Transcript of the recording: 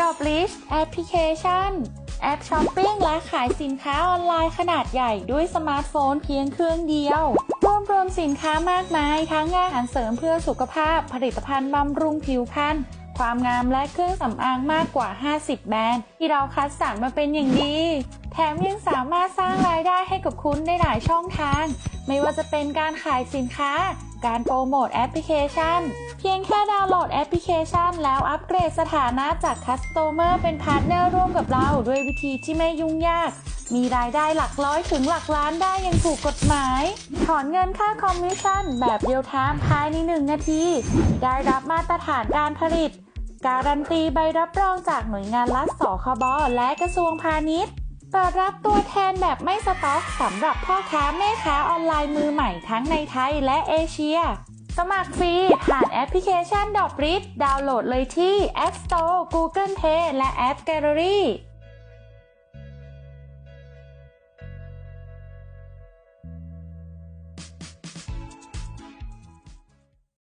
ดอบลิชแอปพลิเคชัน แอปช้อปปิ้งและขายสินค้าออนไลน์ขนาดใหญ่ด้วยสมาร์ทโฟนเพียงเครื่องเดียว รวมรวมสินค้ามากมายทั้งอาหารเสริมเพื่อสุขภาพ ผลิตภัณฑ์บำรุงผิวพรรณความงามและเครื่องสำอางมากกว่า 50 แบรนด์ที่เราคัดสรรมาเป็นอย่างดี แถมยังสามารถสร้างรายได้ให้กับคุณได้หลายช่องทาง ไม่ว่าจะเป็นการขายสินค้า การโปรโมทแอปพลิเคชัน เพียงแค่ดาวน์โหลดแอปพลิเคชัน แล้วอัปเกรดสถานะจากคัสโตเมอร์เป็นพาร์ทเนอร์ร่วมกับเราด้วยวิธีที่ไม่ยุ่งยาก มีรายได้หลักร้อยถึงหลักล้านได้อย่างถูกกฎหมาย ถอนเงินค่าคอมมิชชั่นแบบเรียลไทม์ภายใน 1 นาที ได้รับมาตรฐานการผลิต การันตีใบรับรองจากหน่วยงานรัฐสคบและกระทรวงพาณิชย์ เปิดรับตัวแทนแบบไม่สต็อกสำหรับพ่อค้าแม่ค้าออนไลน์มือใหม่ทั้งในไทยและเอเชีย สมัครฟรี ผ่านแอปพลิเคชันดอกริดดาวน์โหลดเลยที่ App Store Google Play และ App Gallery